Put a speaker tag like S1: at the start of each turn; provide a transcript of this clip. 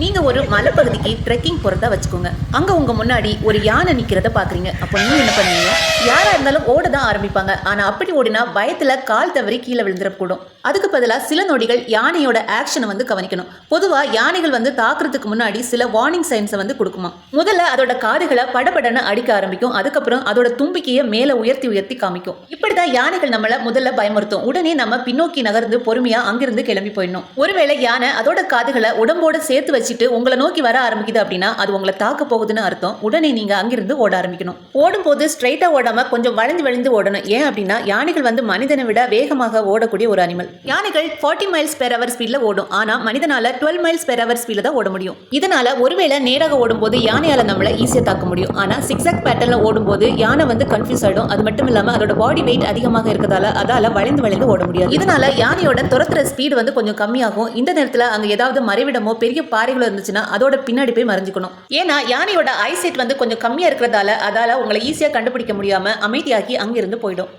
S1: நீங்க ஒரு மலைப்பகுதிக்கு ட்ரெக்கிங் போறதா வச்சுக்கோங்க. அங்க உங்க முன்னாடி ஒரு யானை நிக்கிறத பாக்குறீங்க. அப்போ நீங்க என்ன பண்ணுவீங்க? யாரா இருந்தாலும் ஓட தான் ஆரம்பிப்பாங்க. ஆனா அப்படி ஓடினா பயத்துல கால் தவறி கீழே விழுந்துடக்கூடும் அதுக்கு பதிலாக சில நொடிகள் யானையோட ஆக்ஷனை வந்து கவனிக்கணும். பொதுவா யானைகள் வந்து தாக்குறதுக்கு முன்னாடி சில வார்னிங் சைன்ஸை வந்து கொடுக்குமா? முதல்ல அதோட காதுகளை படபடன்னு அடிக்க ஆரம்பிக்கும். அதுக்கப்புறம் அதோட தும்பிக்கையை மேலே உயர்த்தி உயர்த்தி காமிக்கும். இப்படிதான் யானைகள் நம்மள முதல்ல பயமுறுத்தும். உடனே நம்ம பின்னோக்கி நகர்ந்து பொறுமையா அங்கிருந்து கிளம்பி போயிடணும். ஒருவேளை யானை அதோட காதுகளை உடம்போட சேர்த்து வச்சு வச்சுட்டு உங்களை நோக்கி வர ஆரம்பிக்குது அப்படின்னா அது உங்களை தாக்க போகுதுன்னு அர்த்தம். உடனே நீங்க அங்கிருந்து ஓட ஆரம்பிக்கணும். ஓடும்போது ஸ்ட்ரைட்டா ஓடாம கொஞ்சம் வளைந்து வளைந்து ஓடணும். ஏன் அப்படின்னா யானைகள் வந்து மனிதனை விட வேகமாக ஓடக்கூடிய ஒரு அனிமல் யானைகள் 40 மைல்ஸ் பெர் அவர் ஸ்பீட்ல ஓடும். ஆனா மனிதனால 12 மைல்ஸ் பெர் அவர் ஸ்பீட்ல தான் ஓட முடியும். இதனால ஒருவேளை நேராக ஓடும்போது யானையால நம்மள ஈஸியா தாக்க முடியும். ஆனா சிக்ஸாக் பேட்டர்ல ஓடும்போது யானை வந்து கன்ஃபியூஸ் ஆயிடும். அது மட்டும் இல்லாம அதோட பாடி வெயிட் அதிகமாக இருக்கிறதால அதால வளைந்து வளைந்து ஓட முடியாது. இதனால யானையோட துரத்துற ஸ்பீடு வந்து கொஞ்சம் கம்மியாகும். இந்த நேரத்துல அங்க ஏதாவது மறைவிடமோ பெரிய பாறைகள் இருந்துச்சுன்னா அதோட பின்னாடி போய் மறைஞ்சிக்கணும். ஏன்னா யானையோட ஐசைட் வந்து கொஞ்சம் கம்மியா இருக்கிறதால அதால உங்களை ஈஸியா கண்டுபிடிக்க முடியாம அமைதியாகி அங்கிருந்து போயிடும்.